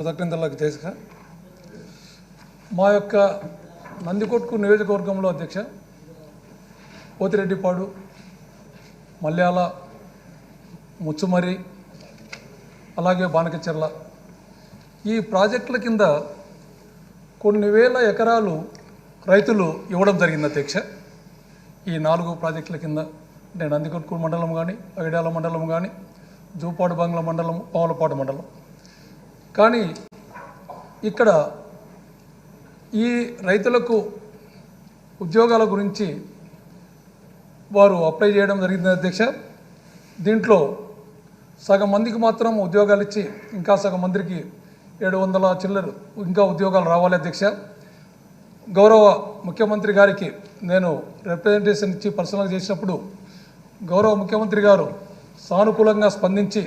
కృతజ్ఞతలకు చేసుక. మా యొక్క నందికొట్కు నియోజకవర్గంలో అధ్యక్ష పోతిరెడ్డిపాడు మల్యాల ముచ్చుమరి అలాగే బానకచెర్ల ఈ ప్రాజెక్టుల కింద కొన్ని వేల ఎకరాలు రైతులు ఇవ్వడం జరిగింది అధ్యక్ష. ఈ నాలుగు ప్రాజెక్టుల కింద అంటే నందికొట్కూరు మండలం కానీ ఐడాల మండలం కానీ జూపాడు బంగ్లా మండలం పావులపాడు మండలం. కానీ ఇక్కడ ఈ రైతులకు ఉద్యోగాల గురించి వారు అప్లై చేయడం జరిగింది అధ్యక్ష. దీంట్లో సగం మందికి మాత్రం ఉద్యోగాలు ఇచ్చి ఇంకా సగం మందికి ఏడు వందల చిల్లర ఇంకా ఉద్యోగాలు రావాలి అధ్యక్ష. గౌరవ ముఖ్యమంత్రి గారికి నేను రిప్రజెంటేషన్ ఇచ్చి పర్సనల్గా చేసినప్పుడు గౌరవ ముఖ్యమంత్రి గారు సానుకూలంగా స్పందించి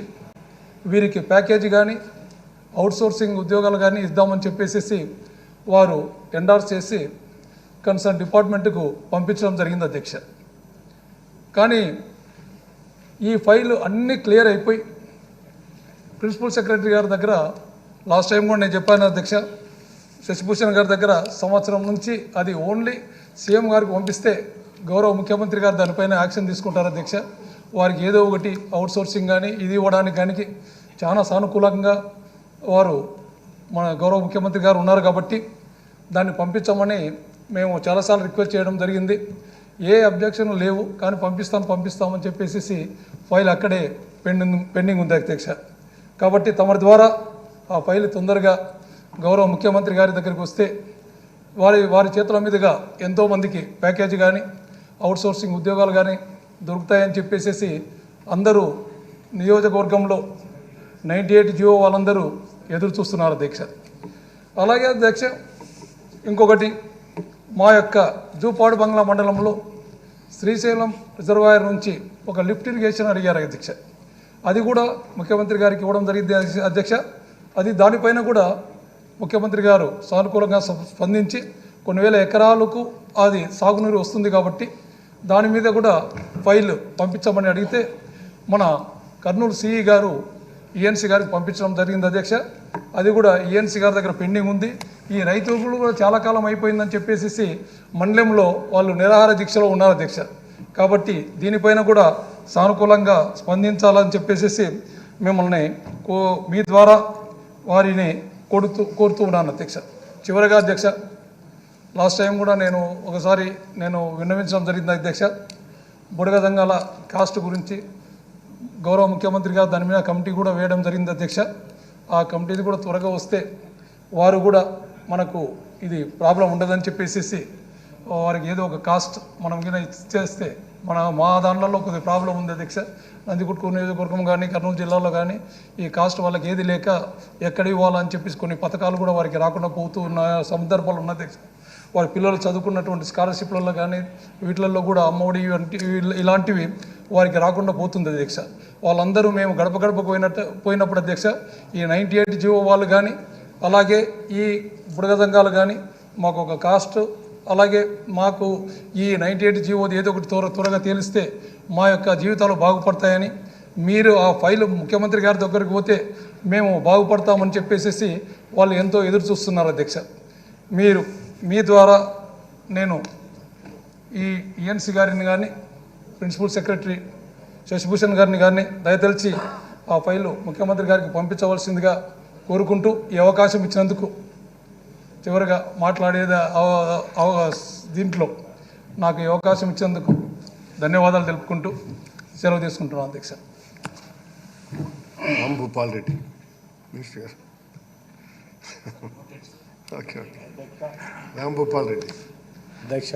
వీరికి ప్యాకేజీ కానీ అవుట్సోర్సింగ్ ఉద్యోగాలు కానీ ఇద్దామని చెప్పేసి వారు ఎండార్స్ చేసి కన్సర్న్ డిపార్ట్మెంట్కు పంపించడం జరిగింది అధ్యక్ష. కానీ ఈ ఫైల్ అన్నీ క్లియర్ అయిపోయి ప్రిన్సిపల్ సెక్రటరీ గారి దగ్గర లాస్ట్ టైం కూడా నేను చెప్పాను అధ్యక్ష శశిభూషణ్ గారి దగ్గర సంవత్సరం నుంచి అది ఓన్లీ సీఎం గారికి పంపిస్తే గౌరవ ముఖ్యమంత్రి గారు దానిపైన యాక్షన్ తీసుకుంటారు అధ్యక్ష. వారికి ఏదో ఒకటి అవుట్సోర్సింగ్ కానీ ఇది ఇవ్వడానికి కానీ చాలా సానుకూలంగా వారు మన గౌరవ ముఖ్యమంత్రి గారు ఉన్నారు కాబట్టి దాన్ని పంపించమని మేము చాలాసార్లు రిక్వెస్ట్ చేయడం జరిగింది. ఏ అబ్జెక్షన్ లేవు కానీ పంపిస్తాం పంపిస్తామని చెప్పేసి ఫైల్ అక్కడే పెండింగ్ పెండింగ్ ఉంది అధ్యక్ష. కాబట్టి తమరి ద్వారా ఆ ఫైల్ తొందరగా గౌరవ ముఖ్యమంత్రి గారి దగ్గరికి వస్తే వారి వారి చేతుల మీదుగా ఎంతోమందికి ప్యాకేజీ కానీ అవుట్సోర్సింగ్ ఉద్యోగాలు కానీ దొరుకుతాయని చెప్పేసి అందరూ నియోజకవర్గంలో నైంటీ ఎయిట్ జియో వాళ్ళందరూ ఎదురు చూస్తున్నారు దీక్ష. అలాగే దీక్ష ఇంకొకటి మా యొక్క జూపాడు బంగ్లా మండలంలో శ్రీశైలం రిజర్వాయర్ నుంచి ఒక లిఫ్ట్ ఇరిగేషన్ అడిగారు అధ్యక్ష అది కూడా ముఖ్యమంత్రి గారికి ఇవ్వడం జరిగింది అధ్యక్ష. అది దానిపైన కూడా ముఖ్యమంత్రి గారు సానుకూలంగా స్పందించి కొన్ని వేల ఎకరాలకు అది సాగునీరు వస్తుంది కాబట్టి దాని మీద కూడా ఫైల్ పంపించమని అడిగితే మన కర్నూలు సిఈ గారు ఈఎన్సీ గారికి పంపించడం జరిగింది అధ్యక్ష. అది కూడా ఈఎన్సీ గారి దగ్గర పెండింగ్ ఉంది. ఈ రైతులు కూడా చాలా కాలం అయిపోయిందని చెప్పేసి మండలంలో వాళ్ళు నిరాహార దీక్షలో ఉన్నారు అధ్యక్ష. కాబట్టి దీనిపైన కూడా సానుకూలంగా స్పందించాలని చెప్పేసి మిమ్మల్ని కో మీ ద్వారా వారిని కొడుతూ కోరుతూ ఉన్నాను అధ్యక్ష. చివరిగా అధ్యక్ష లాస్ట్ టైం కూడా నేను ఒకసారి నేను విన్నవించడం జరిగింది అధ్యక్ష. బుడగ దంగాల కాస్ట్ గురించి గౌరవ ముఖ్యమంత్రి గారు దాని మీద కమిటీ కూడా వేయడం జరిగింది అధ్యక్ష. ఆ కమిటీది కూడా త్వరగా వస్తే వారు కూడా మనకు ఇది ప్రాబ్లం ఉండదని చెప్పేసి వారికి ఏదో ఒక కాస్ట్ మనం కింద ఇచ్చేస్తే మన మా దాంట్లో కొద్దిగా ప్రాబ్లం ఉంది అధ్యక్ష. నందికొట్కు నియోజకవర్గం కానీ కర్నూలు జిల్లాలో కానీ ఈ కాస్ట్ వాళ్ళకి ఏది లేక ఎక్కడ ఇవ్వాలని చెప్పేసి కొన్ని పథకాలు కూడా వారికి రాకుండా పోతూ ఉన్న సందర్భాలు ఉన్న అధ్యక్ష. వారి పిల్లలు చదువుకున్నటువంటి స్కాలర్షిప్లలో కానీ వీటిలలో కూడా అమ్మఒడి ఇలాంటివి వారికి రాకుండా పోతుంది అధ్యక్ష. వాళ్ళందరూ మేము గడప గడపకు పోయినట్టు పోయినప్పుడు అధ్యక్ష ఈ నైంటీ ఎయిట్ జీవో వాళ్ళు కానీ అలాగే ఈ బుడగ సంఘాలు కానీ మాకు ఒక కాస్ట్ అలాగే మాకు ఈ నైంటీ ఎయిట్ జీవో ఏదో ఒకటి త్వర త్వరగా తేలిస్తే మా యొక్క జీవితాలు బాగుపడతాయని మీరు ఆ ఫైల్ ముఖ్యమంత్రి గారి దగ్గరికి పోతే మేము బాగుపడతామని చెప్పేసి వాళ్ళు ఎంతో ఎదురు చూస్తున్నారు అధ్యక్ష. మీరు మీ ద్వారా నేను ఈ ఈఎన్సీ గారిని కానీ ప్రిన్సిపల్ సెక్రటరీ శశిభూషణ్ గారిని కానీ దయతలిచి ఆ ఫైలు ముఖ్యమంత్రి గారికి పంపించవలసిందిగా కోరుకుంటూ ఈ అవకాశం ఇచ్చినందుకు చివరిగా మాట్లాడేది దీంట్లో నాకు ఈ అవకాశం ఇచ్చినందుకు ధన్యవాదాలు తెలుపుకుంటూ సెలవు తీసుకుంటున్నాను అధ్యక్ష. రామ్ భూపాల్ రెడ్డి మినిస్టర్ గారు. Okay okay. రామ్ భూపాల్ రెడ్డి. అధ్యక్ష.